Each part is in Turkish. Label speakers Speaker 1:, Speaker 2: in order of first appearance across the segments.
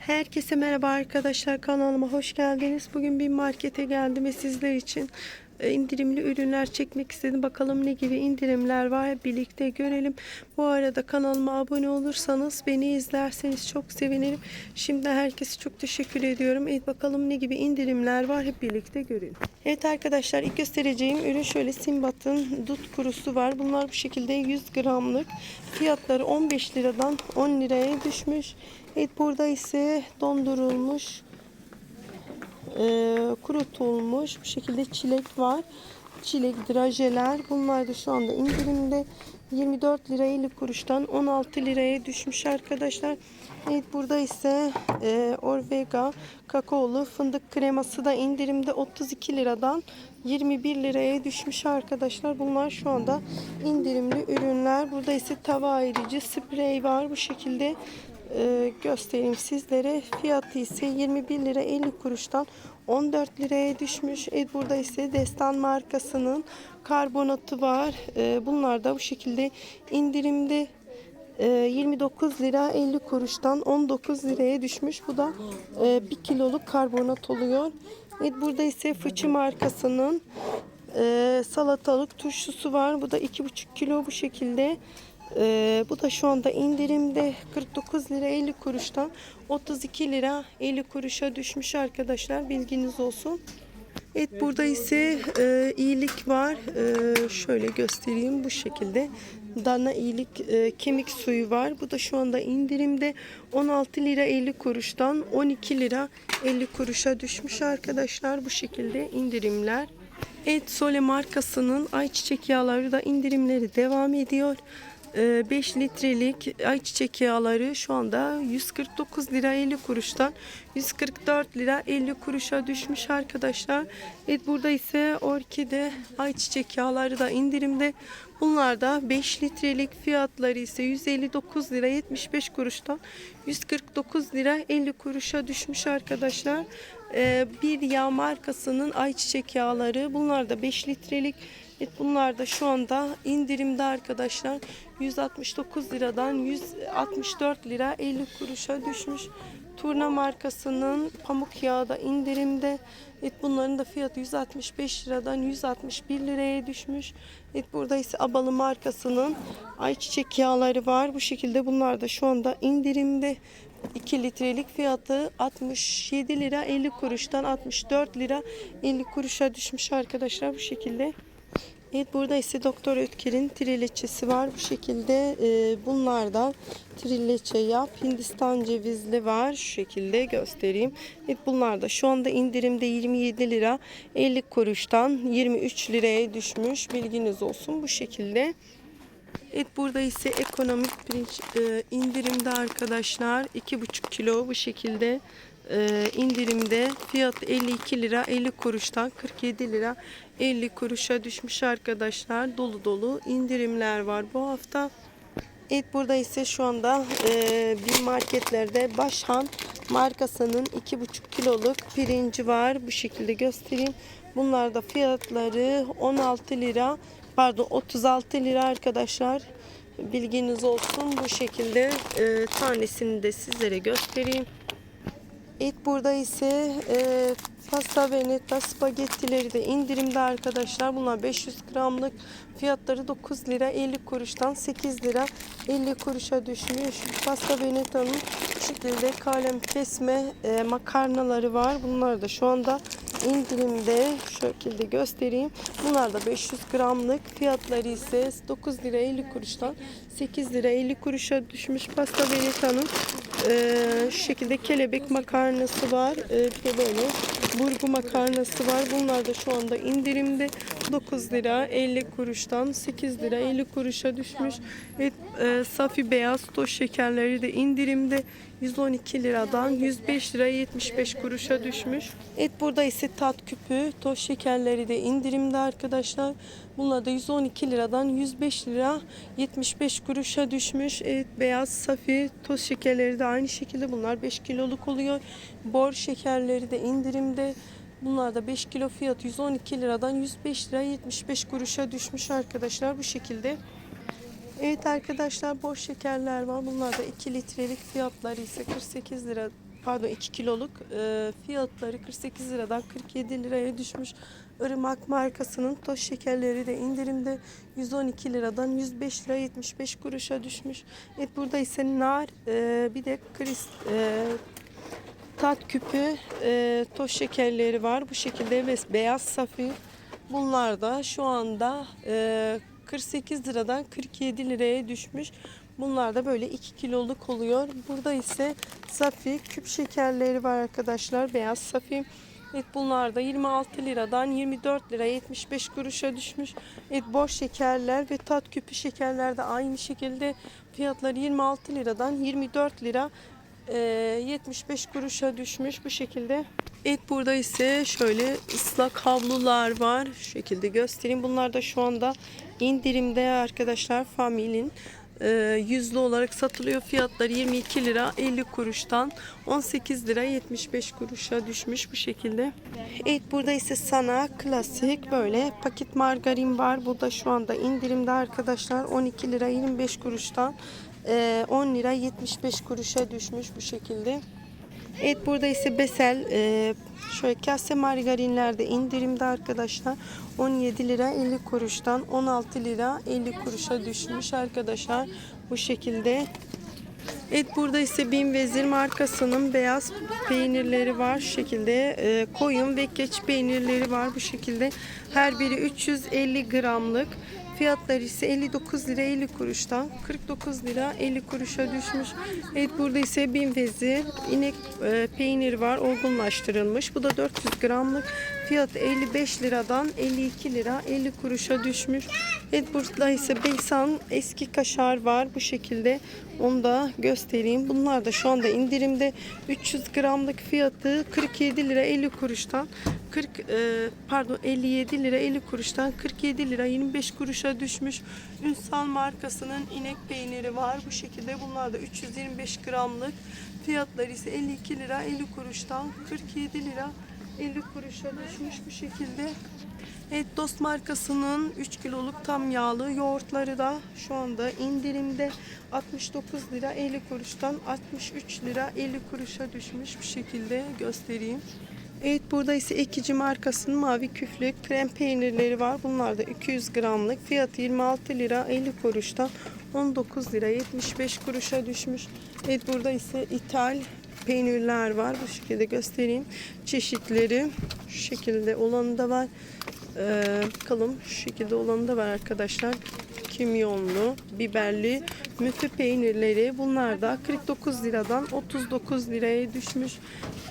Speaker 1: Herkese merhaba arkadaşlar kanalıma hoş geldiniz. Bugün bir markete geldim ve sizler için indirimli ürünler çekmek istedim. Bakalım ne gibi indirimler var birlikte görelim. Bu arada kanalıma abone olursanız beni izlerseniz çok sevinirim. Şimdi herkese çok teşekkür ediyorum. Evet bakalım ne gibi indirimler var hep birlikte görelim. Evet arkadaşlar ilk göstereceğim ürün şöyle Simbat'ın dut kurusu var. Bunlar bu şekilde 100 gramlık. Fiyatları 15 liradan 10 liraya düşmüş. Evet burada ise dondurulmuş e, kurutulmuş bu şekilde çilek var. Çilek drajeler bunlar da şu anda indirimde 24 lira 50 kuruştan 16 liraya düşmüş arkadaşlar. Evet burada ise e, Orvega kakaolu fındık kreması da indirimde 32 liradan 21 liraya düşmüş arkadaşlar. Bunlar şu anda indirimli ürünler. Burada ise tava ayırıcı sprey var bu şekilde e, göstereyim sizlere. Fiyatı ise 21 lira 50 kuruştan 14 liraya düşmüş. Evet burada ise Destan markasının karbonatı var. E, bunlar da bu şekilde indirimde e, 29 lira 50 kuruştan 19 liraya düşmüş. Bu da e, 1 kiloluk karbonat oluyor. Evet burada ise Fıçı markasının e, salatalık turşusu var. Bu da 2,5 kilo bu şekilde. Ee, bu da şu anda indirimde 49 lira 50 kuruştan 32 lira 50 kuruşa düşmüş arkadaşlar bilginiz olsun. Evet burada ise e, iyilik var. E, şöyle göstereyim bu şekilde. Dana iyilik e, kemik suyu var. Bu da şu anda indirimde 16 lira 50 kuruştan 12 lira 50 kuruşa düşmüş arkadaşlar. Bu şekilde indirimler. Evet Sole markasının ayçiçek yağları da indirimleri devam ediyor. 5 litrelik ayçiçek yağları şu anda 149 lira 50 kuruştan 144 lira 50 kuruşa düşmüş arkadaşlar. Evet burada ise orkide ayçiçek yağları da indirimde. Bunlar da 5 litrelik fiyatları ise 159 lira 75 kuruştan 149 lira 50 kuruşa düşmüş arkadaşlar. Ee, bir yağ markasının ayçiçek yağları bunlar da 5 litrelik Evet bunlar da şu anda indirimde arkadaşlar. 169 liradan 164 lira 50 kuruşa düşmüş. Turna markasının pamuk yağı da indirimde. Evet bunların da fiyatı 165 liradan 161 liraya düşmüş. Evet burada ise Abalı markasının ayçiçek yağları var. Bu şekilde bunlar da şu anda indirimde. 2 litrelik fiyatı 67 lira 50 kuruştan 64 lira 50 kuruşa düşmüş arkadaşlar bu şekilde. Evet burada ise Doktor Ötker'in trileçesi var. Bu şekilde e, bunlardan trileçe yap. Hindistan cevizli var. Şu şekilde göstereyim. Evet bunlar da şu anda indirimde 27 lira 50 kuruştan 23 liraya düşmüş. Bilginiz olsun bu şekilde. Evet burada ise ekonomik pirinç e, indirimde arkadaşlar. 2,5 kilo bu şekilde e, indirimde fiyat 52 lira 50 kuruştan 47 lira 50 kuruşa düşmüş arkadaşlar. Dolu dolu indirimler var bu hafta. Evet burada ise şu anda e, bir marketlerde Başhan markasının 2,5 kiloluk pirinci var. Bu şekilde göstereyim. Bunlar da fiyatları 16 lira pardon 36 lira arkadaşlar. Bilginiz olsun bu şekilde e, tanesini de sizlere göstereyim. İlk burada ise e, pasta veneta spagettileri de indirimde arkadaşlar. Bunlar 500 gramlık fiyatları 9 lira 50 kuruştan 8 lira 50 kuruşa düşmüş. Pasta veneta'nın şekilde kalem kesme e, makarnaları var. Bunlar da şu anda indirimde şu şekilde göstereyim. Bunlar da 500 gramlık fiyatları ise 9 lira 50 kuruştan 8 lira 50 kuruşa düşmüş pasta veneta'nın e, şu şekilde kelebek makarnası var. E, bir de böyle burgu makarnası var. Bunlar da şu anda indirimde 9 lira 50 kuruştan 8 lira 50 kuruşa düşmüş. Evet, e, safi beyaz toz şekerleri de indirimde 112 liradan 105 lira 75 kuruşa düşmüş. Evet burada ise tat küpü toz şekerleri de indirimde arkadaşlar. Bunlar da 112 liradan 105 lira 75 kuruşa düşmüş. Evet beyaz safi toz şekerleri de aynı şekilde bunlar 5 kiloluk oluyor. Bor şekerleri de indirimde. Bunlar da 5 kilo fiyatı 112 liradan 105 lira 75 kuruşa düşmüş arkadaşlar bu şekilde. Evet arkadaşlar boş şekerler var. Bunlar da 2 litrelik fiyatları ise 48 lira pardon 2 kiloluk e, fiyatları 48 liradan 47 liraya düşmüş. Irmak markasının toz şekerleri de indirimde 112 liradan 105 lira 75 kuruşa düşmüş. Evet burada ise nar e, bir de kris e, tat küpü e, toz şekerleri var. Bu şekilde ve beyaz safir. Bunlar da şu anda e, 48 liradan 47 liraya düşmüş. Bunlar da böyle 2 kiloluk oluyor. Burada ise safi küp şekerleri var arkadaşlar. Beyaz safi. Evet bunlar da 26 liradan 24 lira 75 kuruşa düşmüş. Evet boş şekerler ve tat küpü şekerler de aynı şekilde fiyatları 26 liradan 24 lira 75 kuruşa düşmüş bu şekilde. Evet burada ise şöyle ıslak havlular var. Şu şekilde göstereyim. Bunlar da şu anda indirimde arkadaşlar Famil'in e, yüzlü olarak satılıyor. Fiyatları 22 lira 50 kuruştan 18 lira 75 kuruşa düşmüş bu şekilde. Evet burada ise sana klasik böyle paket margarin var. Bu da şu anda indirimde arkadaşlar 12 lira 25 kuruştan e, 10 lira 75 kuruşa düşmüş bu şekilde. Evet burada ise Besel e, şöyle kase margarinlerde indirimde arkadaşlar 17 lira 50 kuruştan 16 lira 50 kuruşa düşmüş arkadaşlar bu şekilde. Evet burada ise Bin Vezir markasının beyaz peynirleri var şu şekilde e, koyun ve keçi peynirleri var bu şekilde her biri 350 gramlık Fiyatları ise 59 lira 50 kuruştan 49 lira 50 kuruşa düşmüş. Evet burada ise bin vezir inek e, peynir var olgunlaştırılmış. Bu da 400 gramlık. Fiyatı 55 liradan 52 lira 50 kuruşa düşmüş. Evet burada ise Beysan eski kaşar var bu şekilde. Onu da göstereyim. Bunlar da şu anda indirimde 300 gramlık fiyatı 47 lira 50 kuruştan 40 e, pardon 57 lira 50 kuruştan 47 lira 25 kuruşa düşmüş. Ünsal markasının inek peyniri var. Bu şekilde bunlar da 325 gramlık. Fiyatları ise 52 lira 50 kuruştan 47 lira 50 kuruşa düşmüş bu şekilde. Evet Dost markasının 3 kiloluk tam yağlı yoğurtları da şu anda indirimde 69 lira 50 kuruştan 63 lira 50 kuruşa düşmüş bir şekilde göstereyim. Evet burada ise ekici markasının mavi küflü krem peynirleri var. Bunlar da 200 gramlık. Fiyatı 26 lira 50 kuruştan 19 lira 75 kuruşa düşmüş. Evet burada ise ithal peynirler var. Bu şekilde göstereyim. Çeşitleri şu şekilde olanı da var. Ee, bakalım şu şekilde olanı da var arkadaşlar. Kimyonlu, biberli, mütü peynirleri. Bunlar da 49 liradan 39 liraya düşmüş.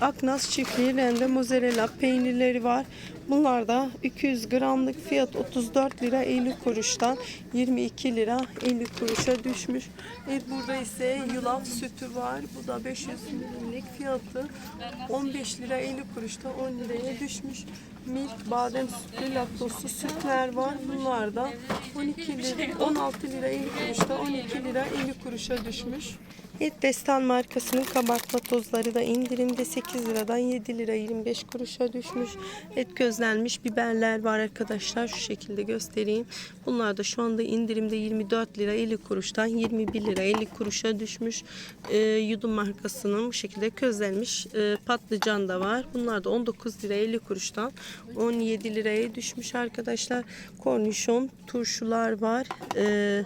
Speaker 1: Aknas çiftliği rende mozzarella peynirleri var. Bunlar da 200 gramlık fiyat 34 lira 50 kuruştan 22 lira 50 kuruşa düşmüş. Evet burada ise yulaf sütü var. Bu da 500 milimlik fiyatı 15 lira 50 kuruştan 10 liraya düşmüş. Milk, badem sütlü, laktozlu sütler var. Bunlar da 12 lira, 16 lira 50 kuruştan 12 lira 50 kuruşa düşmüş. Evet Destan markasının kabartma tozları da indirimde 8 liradan 7 lira 25 kuruşa düşmüş. Et közlenmiş biberler var arkadaşlar. Şu şekilde göstereyim. Bunlar da şu anda indirimde 24 lira 50 kuruştan 21 lira 50 kuruşa düşmüş. Ee, Yudum markasının bu şekilde közlenmiş e, patlıcan da var. Bunlar da 19 lira 50 kuruştan 17 liraya düşmüş arkadaşlar. Kornişon turşular var. Ee,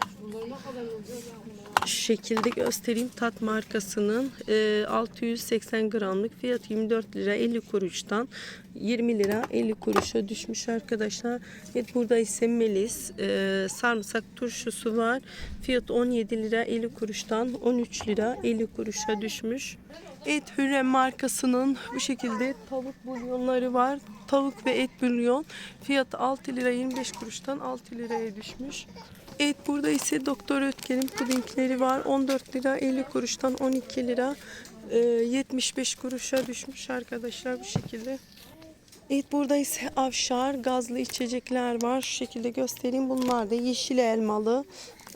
Speaker 1: şekilde göstereyim. Tat markasının e, 680 gramlık fiyatı 24 lira 50 kuruştan 20 lira 50 kuruşa düşmüş arkadaşlar. Evet burada ise melis e, sarımsak turşusu var. Fiyat 17 lira 50 kuruştan 13 lira 50 kuruşa düşmüş. Evet Hürrem markasının bu şekilde tavuk bulyonları var. Tavuk ve et bulyon fiyatı 6 lira 25 kuruştan 6 liraya düşmüş. Evet burada ise Doktor Ötker'in pudingleri var. 14 lira 50 kuruştan 12 lira e, 75 kuruşa düşmüş arkadaşlar bu şekilde. Evet burada ise avşar gazlı içecekler var. Şu şekilde göstereyim. Bunlar da yeşil elmalı.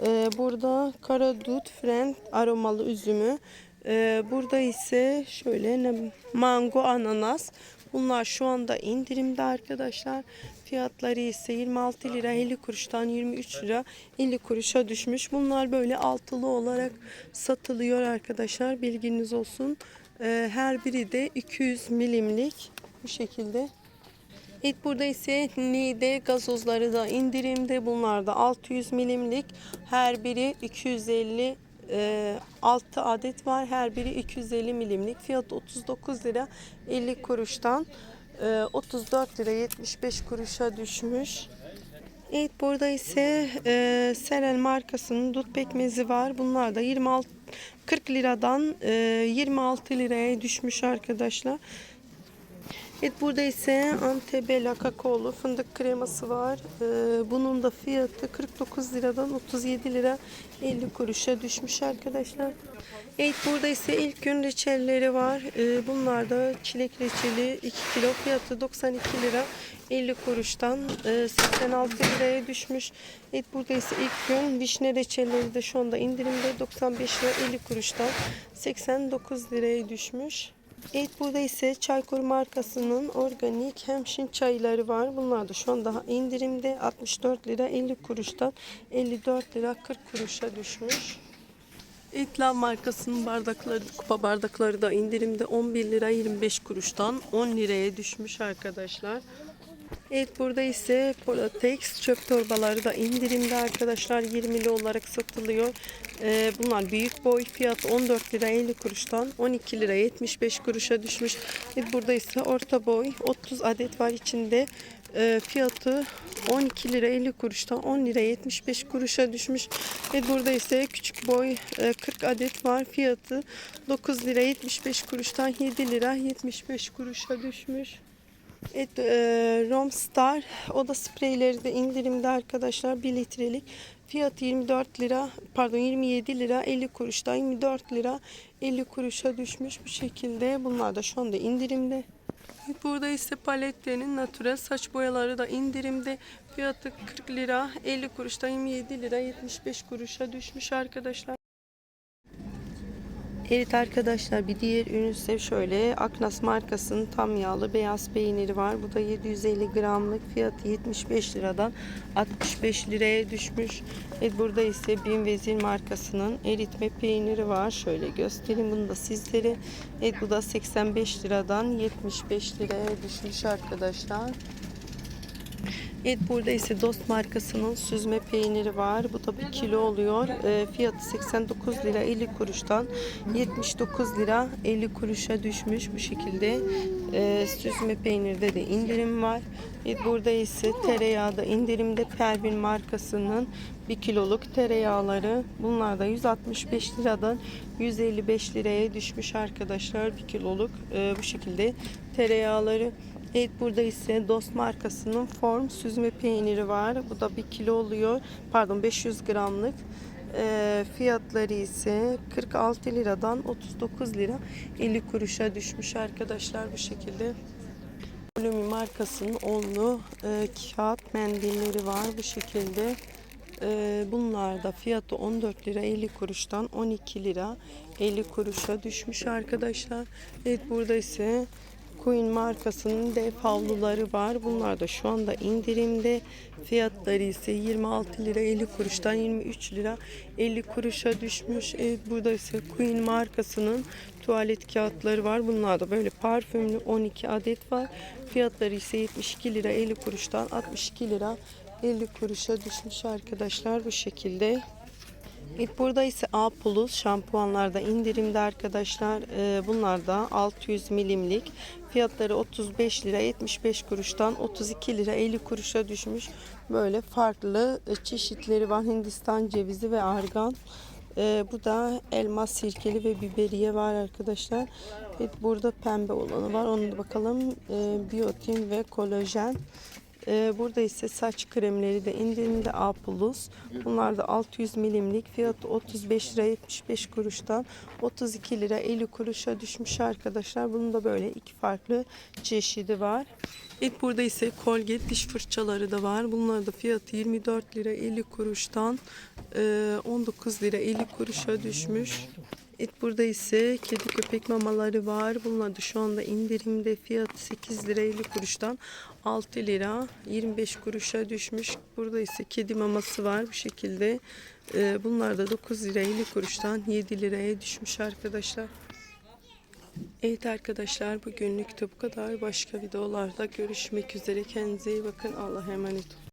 Speaker 1: E, burada karadut, fren aromalı üzümü. E, burada ise şöyle mango ananas. Bunlar şu anda indirimde arkadaşlar. Fiyatları ise 26 lira 50 kuruştan 23 lira 50 kuruşa düşmüş. Bunlar böyle altılı olarak satılıyor arkadaşlar. Bilginiz olsun. Ee, her biri de 200 milimlik bu şekilde. Evet burada ise Nide gazozları da indirimde. Bunlar da 600 milimlik. Her biri 250 e, 6 adet var. Her biri 250 milimlik. Fiyatı 39 lira 50 kuruştan 34 lira 75 kuruşa düşmüş. Evet burada ise e, Serel markasının dut pekmezi var. Bunlar da 26 40 liradan e, 26 liraya düşmüş arkadaşlar. Evet burada ise Antebella kakaolu fındık kreması var. Ee, bunun da fiyatı 49 liradan 37 lira 50 kuruşa düşmüş arkadaşlar. Evet burada ise ilk gün reçelleri var. Ee, bunlar da çilek reçeli 2 kilo fiyatı 92 lira 50 kuruştan e, 86 liraya düşmüş. Evet burada ise ilk gün vişne reçelleri de şu anda indirimde 95 lira 50 kuruştan 89 liraya düşmüş. Evet burada ise Çaykur markasının organik hemşin çayları var. Bunlar da şu an daha indirimde 64 lira 50 kuruştan 54 lira 40 kuruşa düşmüş. İtla markasının bardakları, kupa bardakları da indirimde 11 lira 25 kuruştan 10 liraya düşmüş arkadaşlar. Evet burada ise Polatex çöp torbaları da indirimde arkadaşlar 20'li olarak satılıyor. Ee, bunlar büyük boy fiyat 14 lira 50 kuruştan 12 lira 75 kuruşa düşmüş. Evet burada ise orta boy 30 adet var içinde. Ee, fiyatı 12 lira 50 kuruştan 10 lira 75 kuruşa düşmüş. Ve burada ise küçük boy e, 40 adet var. Fiyatı 9 lira 75 kuruştan 7 lira 75 kuruşa düşmüş. Evet, e, Romstar oda spreyleri de indirimde arkadaşlar 1 litrelik. Fiyatı 24 lira pardon 27 lira 50 kuruştan 24 lira 50 kuruşa düşmüş bu şekilde. Bunlar da şu anda indirimde. Burada ise paletlerin natürel saç boyaları da indirimde. Fiyatı 40 lira 50 kuruştan 27 lira 75 kuruşa düşmüş arkadaşlar. Evet arkadaşlar bir diğer ürün ise şöyle Aknas markasının tam yağlı beyaz peyniri var. Bu da 750 gramlık fiyatı 75 liradan 65 liraya düşmüş. Evet burada ise Bin Vezir markasının eritme peyniri var. Şöyle göstereyim bunu da sizlere. Evet bu da 85 liradan 75 liraya düşmüş arkadaşlar. Burada ise Dost markasının süzme peyniri var. Bu da 1 kilo oluyor. E, fiyatı 89 lira 50 kuruştan 79 lira 50 kuruşa düşmüş bu şekilde. E, süzme peynirde de indirim var. Evet burada ise tereyağı da indirimde Pervin markasının 1 kiloluk tereyağları. Bunlar da 165 liradan 155 liraya düşmüş arkadaşlar 1 kiloluk e, bu şekilde tereyağları. Evet burada ise Dost markasının form süzme peyniri var. Bu da 1 kilo oluyor. Pardon 500 gramlık. Ee, fiyatları ise 46 liradan 39 lira 50 kuruşa düşmüş arkadaşlar bu şekilde. Volumi markasının onlu e, kağıt mendilleri var bu şekilde. E, bunlar da fiyatı 14 lira 50 kuruştan 12 lira 50 kuruşa düşmüş arkadaşlar. Evet burada ise Queen markasının dev havluları var. Bunlar da şu anda indirimde. Fiyatları ise 26 lira 50 kuruştan 23 lira 50 kuruşa düşmüş. Evet burada ise Queen markasının tuvalet kağıtları var. Bunlar da böyle parfümlü 12 adet var. Fiyatları ise 72 lira 50 kuruştan 62 lira 50 kuruşa düşmüş arkadaşlar bu şekilde. Evet, burada ise A Plus şampuanlarda indirimde arkadaşlar. Ee, bunlar da 600 milimlik. Fiyatları 35 lira 75 kuruştan 32 lira 50 kuruşa düşmüş. Böyle farklı e, çeşitleri var. Hindistan cevizi ve argan. Ee, bu da elmas sirkeli ve biberiye var arkadaşlar. Evet, burada pembe olanı var. Onu da bakalım. Ee, biyotin ve kolajen. Ee, burada ise saç kremleri de indirimde A+. Bunlar da 600 milimlik. Fiyatı 35 lira 75 kuruştan 32 lira 50 kuruşa düşmüş arkadaşlar. Bunun da böyle iki farklı çeşidi var. İlk burada ise Colgate diş fırçaları da var. Bunlar da fiyatı 24 lira 50 kuruştan e, 19 lira 50 kuruşa düşmüş. Evet burada ise kedi köpek mamaları var. Bunlar da şu anda indirimde fiyatı 8 lira 50 kuruştan 6 lira 25 kuruşa düşmüş. Burada ise kedi maması var bu şekilde. Ee, bunlar da 9 lira 50 kuruştan 7 liraya düşmüş arkadaşlar. Evet arkadaşlar bugünlük de bu kadar. Başka videolarda görüşmek üzere. Kendinize iyi bakın. Allah'a emanet olun.